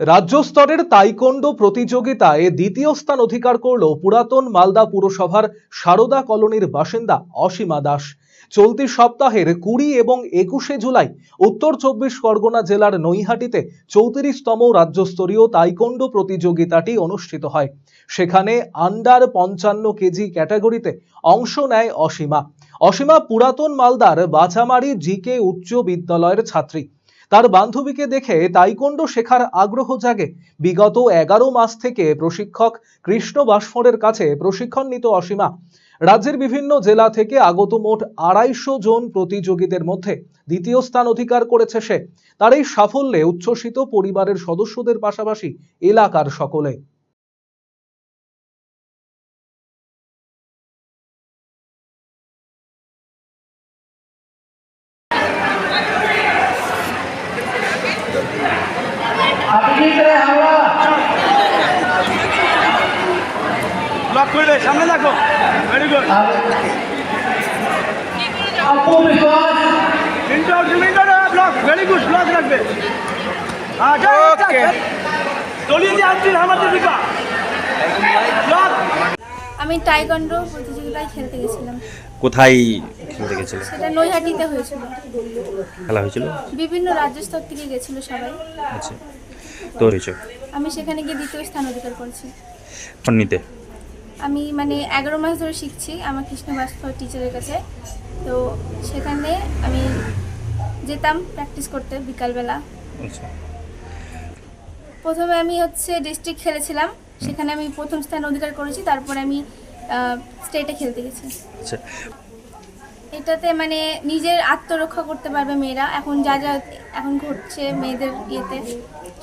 রাজ্য স্তরের তাইকোন্ডো প্রতিযোগিতায় দ্বিতীয় স্থান অধিকার করল পুরাতন মালদা পুরসভার সারদা কলোনির বাসিন্দা অসীমা দাস। চলতি সপ্তাহের কুড়ি এবং একুশে জুলাই উত্তর চব্বিশ পরগনা জেলার নৈহাটিতে চৌত্রিশতম রাজ্যস্তরীয় তাইকোন্ডো প্রতিযোগিতাটি অনুষ্ঠিত হয়। সেখানে আন্ডার পঞ্চান্ন কেজি ক্যাটাগরিতে অংশ নেয় অসীমা। অসীমা পুরাতন মালদার বাছামারি জিকে উচ্চ বিদ্যালয়ের ছাত্রী। তার বান্ধবীকে দেখে তাইকোন্ডো শেখার আগ্রহ জাগে। বিগত এগারো মাস থেকে প্রশিক্ষক কৃষ্ণ বাসফরের কাছে প্রশিক্ষণ নিত অসীমা। রাজ্যের বিভিন্ন জেলা থেকে আগত মোট আড়াইশো জন প্রতিযোগীদের মধ্যে দ্বিতীয় স্থান অধিকার করেছে সে। তার এই সাফল্যে উচ্ছ্বসিত পরিবারের সদস্যদের পাশাপাশি এলাকার সকলে। হাত করে সামনে দেখো। ভেরি গুড ব্লক ব্লক আমি টাইগন্ডো প্রতিযোগিতায় খেলতে গেছিলাম। কোথায় খেলতে গেছিল? সেটা নৈহাটিতে হয়েছিল। খেলা হয়েছিল? বিভিন্ন রাজ্য স্তর থেকে গেছিল সবাই। আচ্ছা। তো হয়েছে? আমি সেখানে গিয়ে দ্বিতীয় স্থান অধিকার করেছি। নিতে? আমি মানে এগারো মাস ধরে শিখছি আমার কৃষ্ণ ভাস্কর টিচারের কাছে। তো সেখানে আমি যেতাম প্র্যাকটিস করতে বিকালবেলা। আচ্ছা। প্রথমে আমি হচ্ছে ডিস্ট্রিক্ট খেলেছিলাম। সেখানে আমি প্রথম স্থান অধিকার করেছি তারপরে আমি স্টেটে খেলতে গেছি। আচ্ছা। এটাতে মানে নিজের আত্মরক্ষা করতে পারবে মেয়েরা। এখন যা যা এখন ঘটছে মেয়েদের ইয়েতে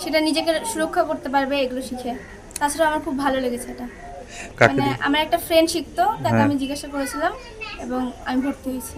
সেটা নিজেকে সুরক্ষা করতে পারবে এগুলো শিখে। তাছাড়া আমার খুব ভালো লেগেছে এটা। কাকে মানে আমার একটা ফ্রেন্ড শিখতো তাকে হ্যাঁ। আমি জিজ্ঞাসা করেছিলাম এবং আমি ভর্তি হয়েছি